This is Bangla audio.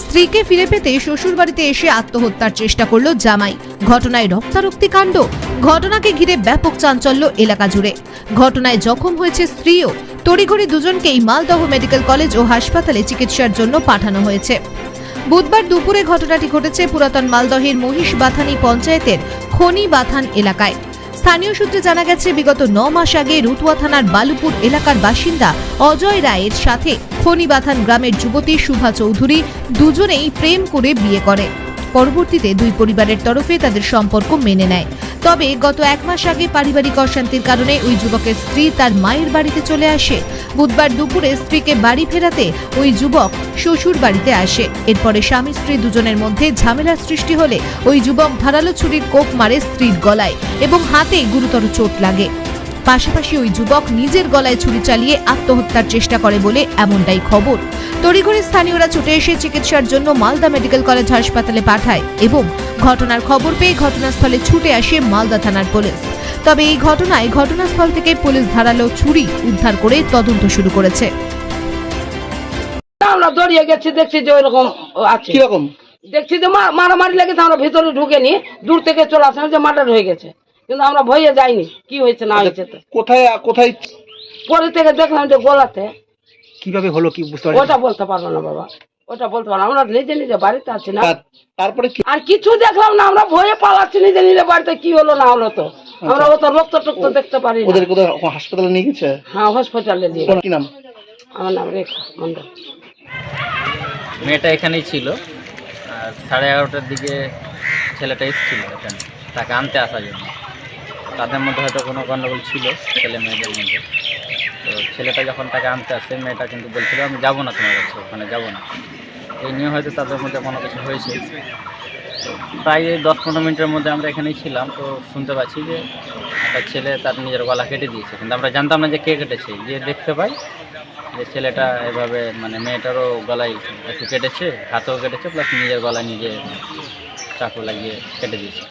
স্ত্রীকে ফিরে পেতে শ্বশুর বাড়িতে এসে আত্মহত্যার চেষ্টা করল জামাই। ঘটনায় রক্তারক্তি কাণ্ড। ঘটনাকে ঘিরে ব্যাপক চাঞ্চল্য এলাকা জুড়ে। ঘটনায় জখম হয়েছে স্ত্রীও। তড়িঘড়ি দুজনকেই মালদহ মেডিকেল কলেজ ও হাসপাতালে চিকিৎসার জন্য পাঠানো হয়েছে। বুধবার দুপুরে ঘটনাটি ঘটেছে পুরাতন মালদহের মহিষ বাথানি পঞ্চায়েতের খনি বাথান এলাকায়। স্থানীয় সূত্রে জানা গেছে, বিগত ন মাস আগে রুতুয়া থানার বালুপুর এলাকার বাসিন্দা অজয় রায়ের সাথে খনিবাথান গ্রামের যুবতী শুভা চৌধুরী দুজনেই প্রেম করে বিয়ে করে। পরবর্তীতে দুই পরিবারের তরফে তাদের সম্পর্ক মেনে নেয়। তবে গত এক মাস আগে পারিবারিক অশান্তির কারণে ওই যুবকের স্ত্রী তার মায়ের বাড়িতে চলে আসে। বুধবার দুপুরে স্ত্রীকে বাড়ি ফেরাতে ওই যুবক শ্বশুর বাড়িতে আসে। এরপরে স্বামী স্ত্রী দুজনের মধ্যে ঝামেলার সৃষ্টি হলে ওই যুবক ধারালো ছুরির কোপ মারে স্ত্রীর গলায় এবং হাতে গুরুতর চোট লাগে। পাশাপাশি ওই যুবক নিজের গলায় ছুরি চালিয়ে আত্মহত্যার চেষ্টা করে বলে এমনটাই খবর। তড়িঘড়ি স্থানীয়রা ছুটে এসে চিকিৎসার জন্য মালদা মেডিকেল কলেজ হাসপাতালে পাঠায় এবং ঘটনার খবর পেয়ে ঘটনাস্থলে ছুটে আসে মালদা থানার পুলিশ। তবে এই ঘটনায় ঘটনাস্থল থেকে পুলিশ ধারালো ছুরি উদ্ধার করে তদন্ত শুরু করেছে। আমরা দড়িয়ে গেছি দেখছি যে ওইরকম আছে। কীরকম? দেখছি যে মা- মারামারি লেগেছে আমরা ভিতরে ঢুকে নি দূর থেকে চলে আসলাম যে মার্ডার হয়ে গেছে। কিন্তু আমরা ভয়ে যাইনি। কি হয়েছে না হয়েছে তো। কোথায় কোথায়? পরে থেকে দেখলাম যে গোলাতে। কীভাবে হলো কি বুঝতে ওটা বলতে পারব না বাবা। ওটা বলতে পারব আমরা নিজে নিজে বাড়িতে আছি না। তারপরে কি? আর কিছু দেখলাম না আমরা ভয়ে পালাচ্ছি নিজে নিজে বাড়িতে। কি হলো না হলো তো। আমরা অত রক্ত টক্ত দেখতে পারি না। ওদের কোথায় হাসপাতালে নিয়ে গেছে? হ্যাঁ হসপিটালে দিয়ে কি নাম? আমার নাম রেখা মন্ডল মেয়েটা এখানেই ছিল। আর সাড়ে এগারোটার দিকে ছেলেটা এসেছিল এখানে। তাকে আনতে আসার জন্য। তাদের মধ্যে হয়তো কোনো গণ্ডগোল ছিল ছেলে মেয়েদের মধ্যে। তো ছেলেটা যখন তাকে আনতে আসে, মেয়েটা কিন্তু বলছিল, আমি যাব না তোমার কাছে, ওখানে যাব না। এই নিয়ে হয়তো তাদের মধ্যে কোনো কিছু হয়েছে। প্রায় দশ পনেরো মিনিটের মধ্যে আমরা এখানেই ছিলাম। তো শুনতে পাচ্ছি যে একটা ছেলে তার নিজের গলা কেটে দিয়েছে। কিন্তু আমরা জানতাম না যে কে কেটেছে। যে দেখতে পাই যে ছেলেটা এভাবে মানে মেয়েটারও গলায় একটু কেটেছে, হাতেও কেটেছে, প্লাস নিজের গলায় নিজে চাকু লাগিয়ে কেটে দিয়েছে।